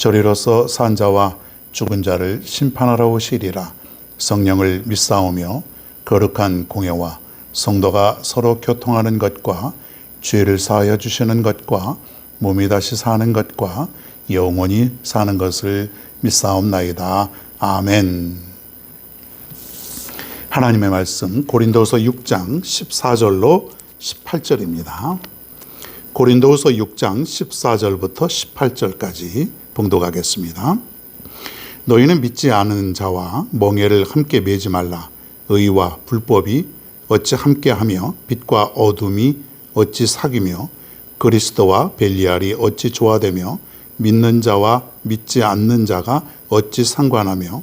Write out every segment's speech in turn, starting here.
저리로서 산 자와 죽은 자를 심판하러 오시리라 성령을 믿사오며 거룩한 공예와 성도가 서로 교통하는 것과 죄를 사하여 주시는 것과 몸이 다시 사는 것과 영원히 사는 것을 믿사옵나이다. 아멘. 하나님의 말씀 고린도서 6장 14절로 18절입니다. 고린도서 6장 14절부터 18절까지 봉독하겠습니다. 너희는 믿지 않은 자와 멍에를 함께 매지 말라. 의와 불법이 어찌 함께하며 빛과 어둠이 어찌 사귀며 그리스도와 벨리알이 어찌 조화되며 믿는 자와 믿지 않는 자가 어찌 상관하며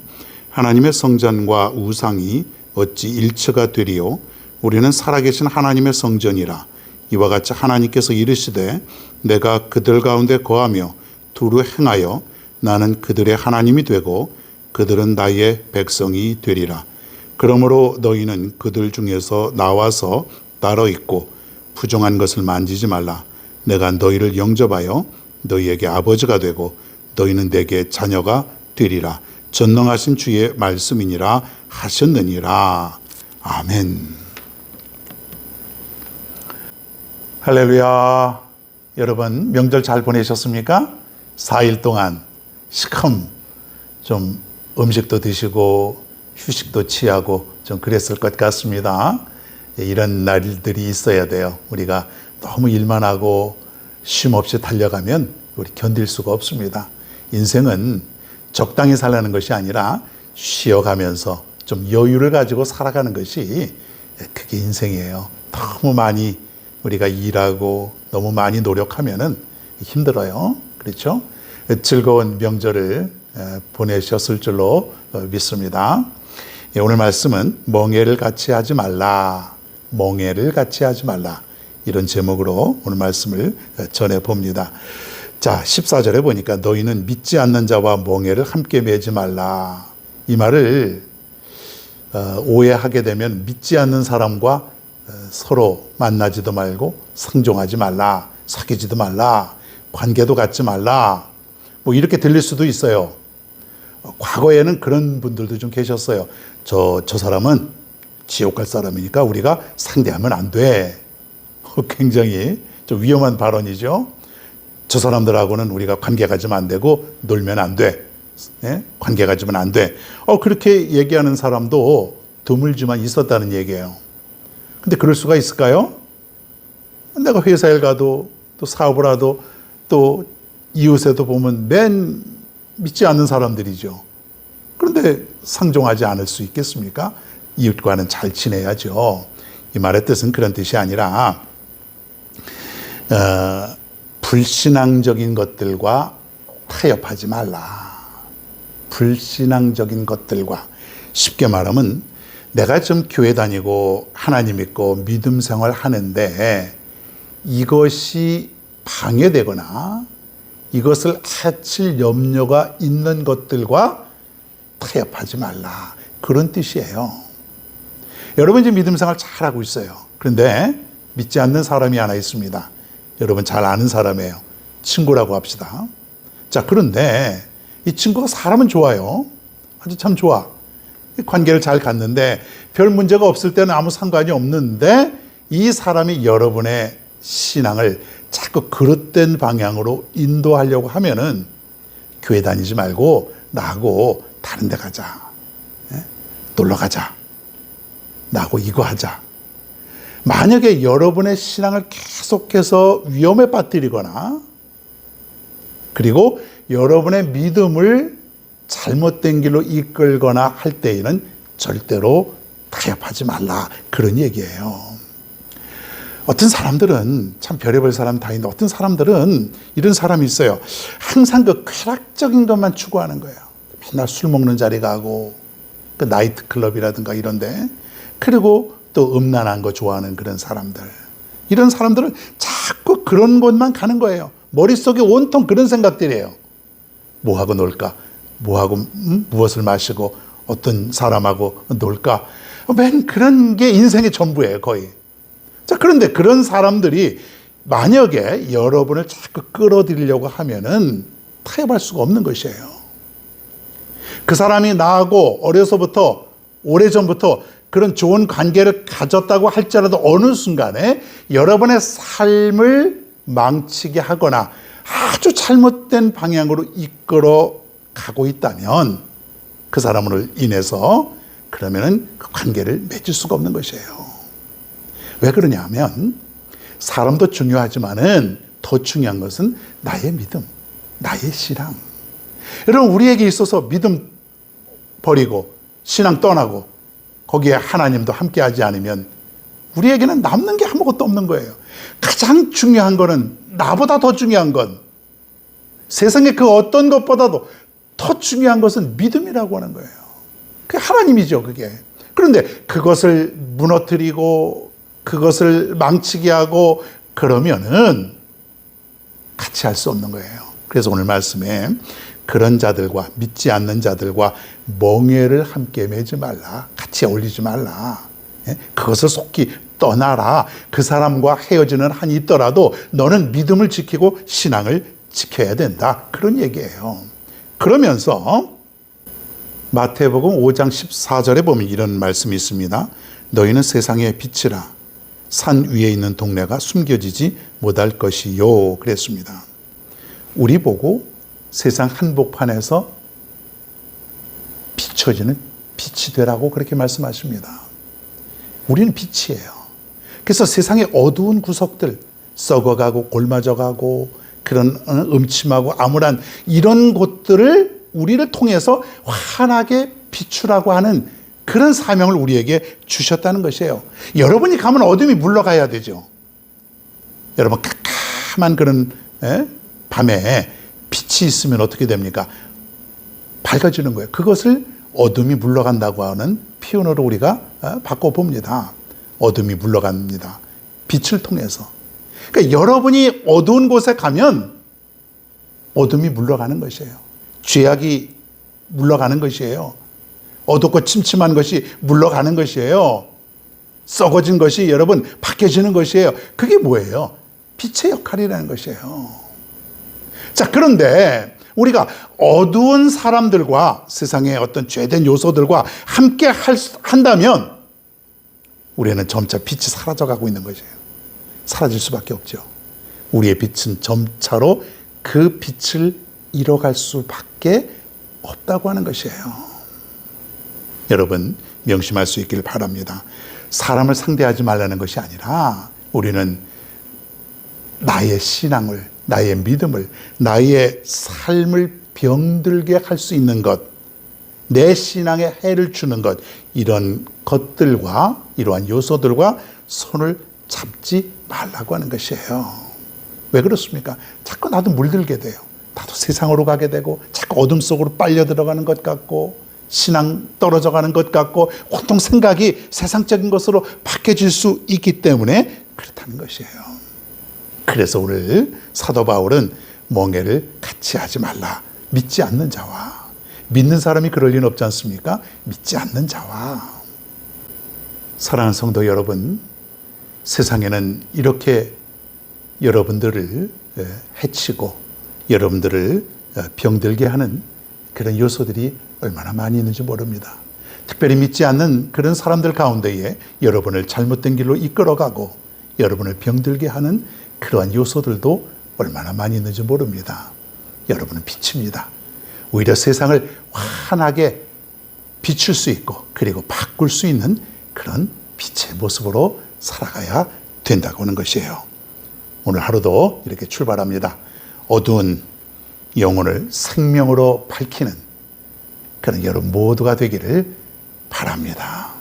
하나님의 성전과 우상이 어찌 일처가 되리요 우리는 살아계신 하나님의 성전이라 이와 같이 하나님께서 이르시되 내가 그들 가운데 거하며 두루 행하여 나는 그들의 하나님이 되고 그들은 나의 백성이 되리라. 그러므로 너희는 그들 중에서 나와서 따로 있고 부정한 것을 만지지 말라. 내가 너희를 영접하여 너희에게 아버지가 되고 너희는 내게 자녀가 되리라. 전능하신 주의 말씀이니라 하셨느니라. 아멘. 할렐루야. 여러분 명절 잘 보내셨습니까? 4일 동안 시큼 좀 음식도 드시고 휴식도 취하고 좀 그랬을 것 같습니다. 이런 날들이 있어야 돼요. 우리가 너무 일만 하고 쉼 없이 달려가면 우리 견딜 수가 없습니다. 인생은 적당히 살라는 것이 아니라 쉬어가면서 좀 여유를 가지고 살아가는 것이 그게 인생이에요. 너무 많이 우리가 일하고 너무 많이 노력하면은 힘들어요. 그렇죠? 즐거운 명절을 보내셨을 줄로 어, 믿습니다. 예, 오늘 말씀은 멍해를 같이 하지 말라. 멍해를 같이 하지 말라. 이런 제목으로 오늘 말씀을 전해 봅니다. 자, 14절에 보니까 너희는 믿지 않는 자와 멍해를 함께 매지 말라. 이 말을 어, 오해하게 되면 믿지 않는 사람과 어, 서로 만나지도 말고 상종하지 말라. 사귀지도 말라. 관계도 갖지 말라. 뭐 이렇게 들릴 수도 있어요. 과거에는 그런 분들도 좀 계셨어요. 저, 저 사람은 지옥 갈 사람이니까 우리가 상대하면 안 돼. 굉장히 좀 위험한 발언이죠. 저 사람들하고는 우리가 관계 가지면 안 되고 놀면 안 돼. 예? 관계 가지면 안 돼. 어, 그렇게 얘기하는 사람도 드물지만 있었다는 얘기예요. 근데 그럴 수가 있을까요? 내가 회사에 가도 또 사업을 하도 또 이웃에도 보면 맨 믿지 않는 사람들이죠. 그런데 상종하지 않을 수 있겠습니까? 이웃과는 잘 지내야죠. 이 말의 뜻은 그런 뜻이 아니라 어, 불신앙적인 것들과 타협하지 말라. 불신앙적인 것들과 쉽게 말하면 내가 좀 교회 다니고 하나님 믿고 믿음 생활 하는데 이것이 방해되거나 이것을 해칠 염려가 있는 것들과 타협하지 말라. 그런 뜻이에요. 여러분 이제 믿음 생활 잘하고 있어요. 그런데 믿지 않는 사람이 하나 있습니다. 여러분 잘 아는 사람이에요. 친구라고 합시다. 자, 그런데 이 친구가 사람은 좋아요. 아주 참 좋아. 관계를 잘 갖는데 별 문제가 없을 때는 아무 상관이 없는데 이 사람이 여러분의 신앙을 자꾸 그릇된 방향으로 인도하려고 하면은 교회 다니지 말고 나하고 다른 데 가자. 예? 놀러 가자. 나하고 이거 하자. 만약에 여러분의 신앙을 계속해서 위험에 빠뜨리거나 그리고 여러분의 믿음을 잘못된 길로 이끌거나 할 때에는 절대로 타협하지 말라. 그런 얘기예요. 어떤 사람들은 참 별의별 사람 다 있는데 어떤 사람들은 이런 사람이 있어요. 항상 그 쾌락적인 것만 추구하는 거예요. 맨날 술 먹는 자리 가고 그 나이트 클럽이라든가 이런데 그리고 또 음란한 거 좋아하는 그런 사람들 이런 사람들은 자꾸 그런 곳만 가는 거예요. 머릿속에 온통 그런 생각들이에요. 뭐 하고 놀까? 뭐 하고 음? 무엇을 마시고 어떤 사람하고 놀까? 맨 그런 게 인생의 전부예요, 거의. 자, 그런데 그런 사람들이 만약에 여러분을 자꾸 끌어들이려고 하면은 타협할 수가 없는 것이에요. 그 사람이 나하고 어려서부터 오래전부터 그런 좋은 관계를 가졌다고 할지라도 어느 순간에 여러분의 삶을 망치게 하거나 아주 잘못된 방향으로 이끌어 가고 있다면 그 사람으로 인해서 그러면은 그 관계를 맺을 수가 없는 것이에요. 왜 그러냐면 사람도 중요하지만은 더 중요한 것은 나의 믿음, 나의 신앙. 여러분 우리에게 있어서 믿음 버리고 신앙 떠나고 거기에 하나님도 함께하지 않으면 우리에게는 남는 게 아무것도 없는 거예요. 가장 중요한 거는 나보다 더 중요한 건 세상의 그 어떤 것보다도 더 중요한 것은 믿음이라고 하는 거예요. 그게 하나님이죠, 그게. 그런데 그것을 무너뜨리고 그것을 망치게 하고 그러면은 같이 할 수 없는 거예요. 그래서 오늘 말씀에 그런 자들과 믿지 않는 자들과 멍해를 함께 매지 말라. 같이 어울리지 말라. 예? 그것을 속히 떠나라. 그 사람과 헤어지는 한이 있더라도 너는 믿음을 지키고 신앙을 지켜야 된다. 그런 얘기예요. 그러면서 마태복음 5장 14절에 보면 이런 말씀이 있습니다. 너희는 세상의 빛이라 산 위에 있는 동네가 숨겨지지 못할 것이요. 그랬습니다. 우리 보고 세상 한복판에서 비춰지는 빛이 되라고 그렇게 말씀하십니다. 우리는 빛이에요. 그래서 세상의 어두운 구석들, 썩어가고 골마져가고 그런 어, 음침하고 암울한 이런 곳들을 우리를 통해서 환하게 비추라고 하는 그런 사명을 우리에게 주셨다는 것이에요. 여러분이 가면 어둠이 물러가야 되죠. 여러분 캄캄한 그런 에? 밤에 빛이 있으면 어떻게 됩니까? 밝아지는 거예요. 그것을 어둠이 물러간다고 하는 표현으로 우리가 어, 바꿔 봅니다. 어둠이 물러갑니다. 빛을 통해서. 그러니까 여러분이 어두운 곳에 가면 어둠이 물러가는 것이에요. 죄악이 물러가는 것이에요. 어둡고 침침한 것이 물러가는 것이에요. 썩어진 것이 여러분 바뀌어지는 것이에요. 그게 뭐예요? 빛의 역할이라는 것이에요. 자, 그런데 우리가 어두운 사람들과 세상의 어떤 죄된 요소들과 함께 할, 한다면 우리는 점차 빛이 사라져가고 있는 것이에요. 사라질 수밖에 없죠. 우리의 빛은 점차로 그 빛을 잃어갈 수밖에 없다고 하는 것이에요. 여러분 명심할 수 있기를 바랍니다. 사람을 상대하지 말라는 것이 아니라 우리는 나의 신앙을, 나의 믿음을, 나의 삶을 병들게 할 수 있는 것, 내 신앙에 해를 주는 것, 이런 것들과 이러한 요소들과 손을 잡지 말라고 하는 것이에요. 왜 그렇습니까? 자꾸 나도 물들게 돼요. 나도 세상으로 가게 되고, 자꾸 어둠 속으로 빨려 들어가는 것 같고, 신앙 떨어져 가는 것 같고, 온통 생각이 세상적인 것으로 바뀌어질 수 있기 때문에 그렇다는 것이에요. 그래서 오늘 사도 바울은 멍해를 같이 하지 말라. 믿지 않는 자와. 믿는 사람이 그럴 리는 없지 않습니까? 믿지 않는 자와. 사랑하는 성도 여러분, 세상에는 이렇게 여러분들을 예, 해치고 여러분들을 어, 병들게 하는 그런 요소들이 얼마나 많이 있는지 모릅니다. 특별히 믿지 않는 그런 사람들 가운데에 여러분을 잘못된 길로 이끌어가고 여러분을 병들게 하는 그러한 요소들도 얼마나 많이 있는지 모릅니다. 여러분은 빛입니다. 오히려 세상을 환하게 비출 수 있고 그리고 바꿀 수 있는 그런 빛의 모습으로 살아가야 된다고 하는 것이에요. 오늘 하루도 이렇게 출발합니다. 어두운 영혼을 생명으로 밝히는 그런 여러분 모두가 되기를 바랍니다.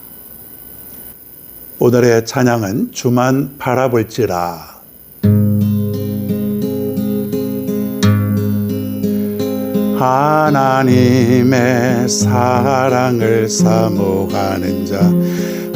오늘의 찬양은 주만 바라볼지라 하나님의 사랑을 사모하는 자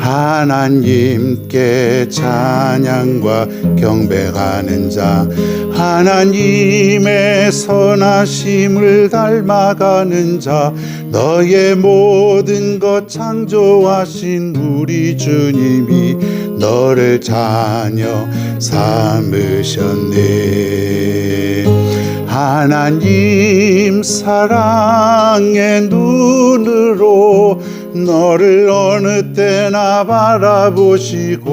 하나님께 찬양과 경배하는 자 하나님의 선하심을 닮아가는 자 너의 모든 것 창조하신 우리 주님이 너를 자녀 삼으셨네. 하나님 사랑의 눈으로 너를 어느 때나 바라보시고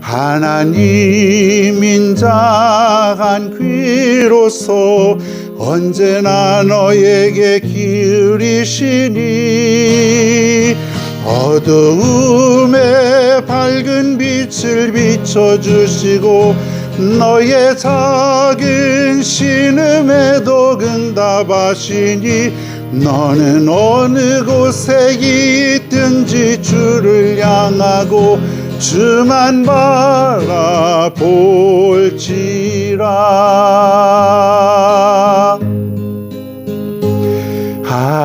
하나님 인자한 귀로서 언제나 너에게 기울이시니 어두움에 밝은 빛을 비춰주시고 너의 작은 신음에도 응답하시니 너는 어느 곳에 있든지 주를 향하고 주만 바라볼지라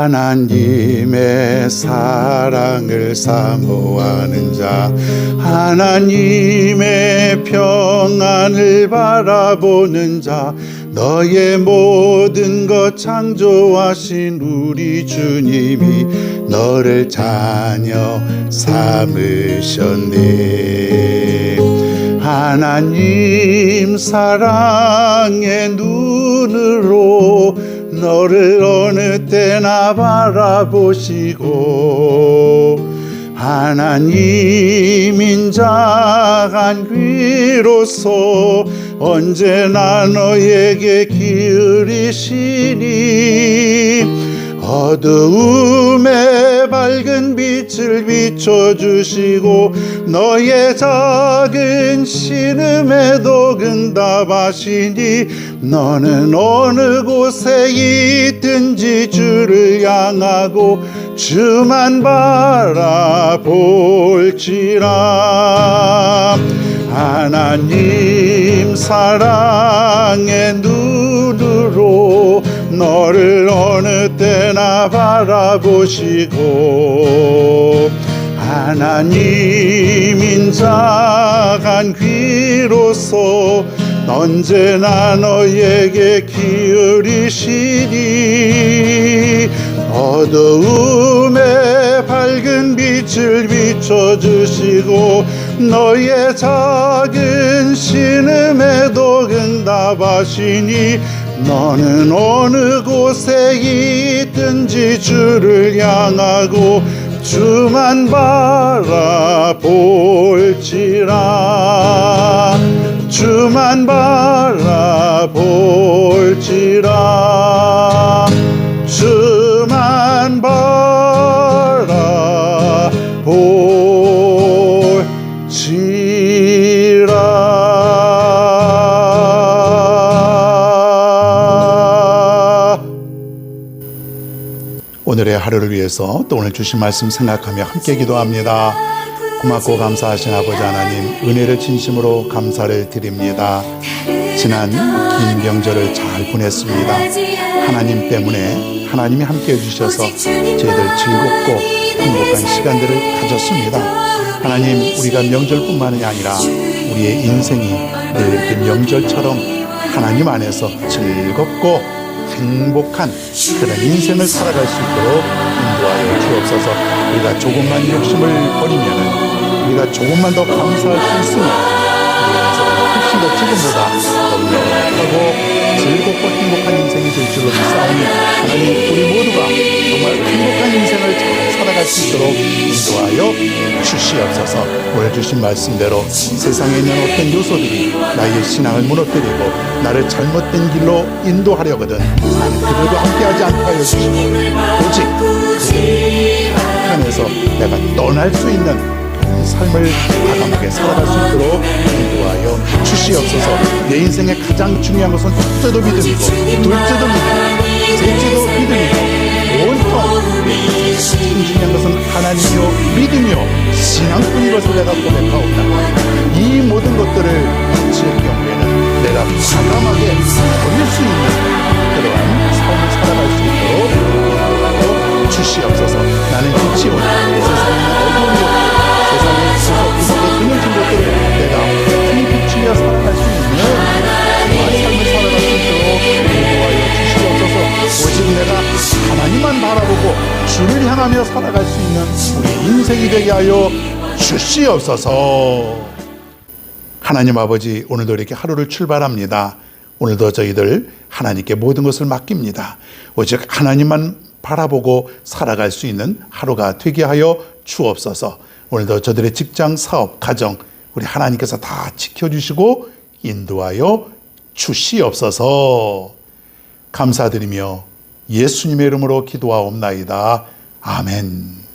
하나님의 사랑을 사모하는 자 하나님의 평안을 바라보는 자 너의 모든 것 창조하신 우리 주님이 너를 자녀 삼으셨네. 하나님 사랑의 눈으로 너를 어느 때나 바라보시고 하나님 인자한 귀로서 언제나 너에게 기울이시니 어두움에 밝은 빛을 비춰주시고 너의 작은 신음에도 응답하시니 너는 어느 곳에 있든지 주를 향하고 주만 바라볼지라. 하나님 사랑의 눈으로 너를 어느 때나 바라보시고 하나님 인자한 귀로서 언제나 너에게 기울이시니 어두움에 밝은 빛을 비춰주시고 너의 작은 신음에도 응답하시니 너는 어느 곳에 있든지 주를 향하고 주만 바라볼지라 주만 바라볼지라 주만 바라볼지라 오늘의 하루를 위해서 또 오늘 주신 말씀 생각하며 함께 기도합니다. 고맙고 감사하신 아버지 하나님 은혜를 진심으로 감사를 드립니다. 지난 긴 명절을 잘 보냈습니다. 하나님 때문에 하나님이 함께 해주셔서 저희들 즐겁고 행복한 시간들을 가졌습니다. 하나님 우리가 명절뿐만이 아니라 우리의 인생이 늘그 명절처럼 하나님 안에서 즐겁고 행복한 그런 인생을 살아갈 수 있도록 하여 주옵소서. 우리가 조금만 욕심을 버리면 우리가 조금만 더 감사할 수 있으면 훨씬 더 지금보다 더 명확하고 즐겁고 행복한 인생이 될 줄로 믿사오니 하나님 우리 모두가 정말 행복한 인생을 잘 살아갈 수 있도록 인도하여 주시옵소서 오늘 주신 말씀대로 세상에 있는 어떤 요소들이 나의 신앙을 무너뜨리고 나를 잘못된 길로 인도하려거든 나는 그들과 함께하지 않게 하여 주시고 오직 그 편에서 내가 떠날 수 있는 삶을 과감하게 살아갈 수 있도록 인도하여 주시옵소서. 내 인생의 가장 중요한 것은 첫째도 믿음이고, 둘째도 믿음이고, 셋째도 믿음이고, 인생의 가장 중요한 것은 하나님이요 믿음이요 신앙뿐인 것을 내가 고백하옵다. 되게 하여 주시옵소서. 하나님 아버지 오늘도 이렇게 하루를 출발합니다. 오늘도 저희들 하나님께 모든 것을 맡깁니다. 오직 하나님만 바라보고 살아갈 수 있는 하루가 되게 하여 주옵소서. 오늘도 저들의 직장, 사업, 가정 우리 하나님께서 다 지켜주시고 인도하여 주시옵소서. 감사드리며 예수님의 이름으로 기도하옵나이다. 아멘.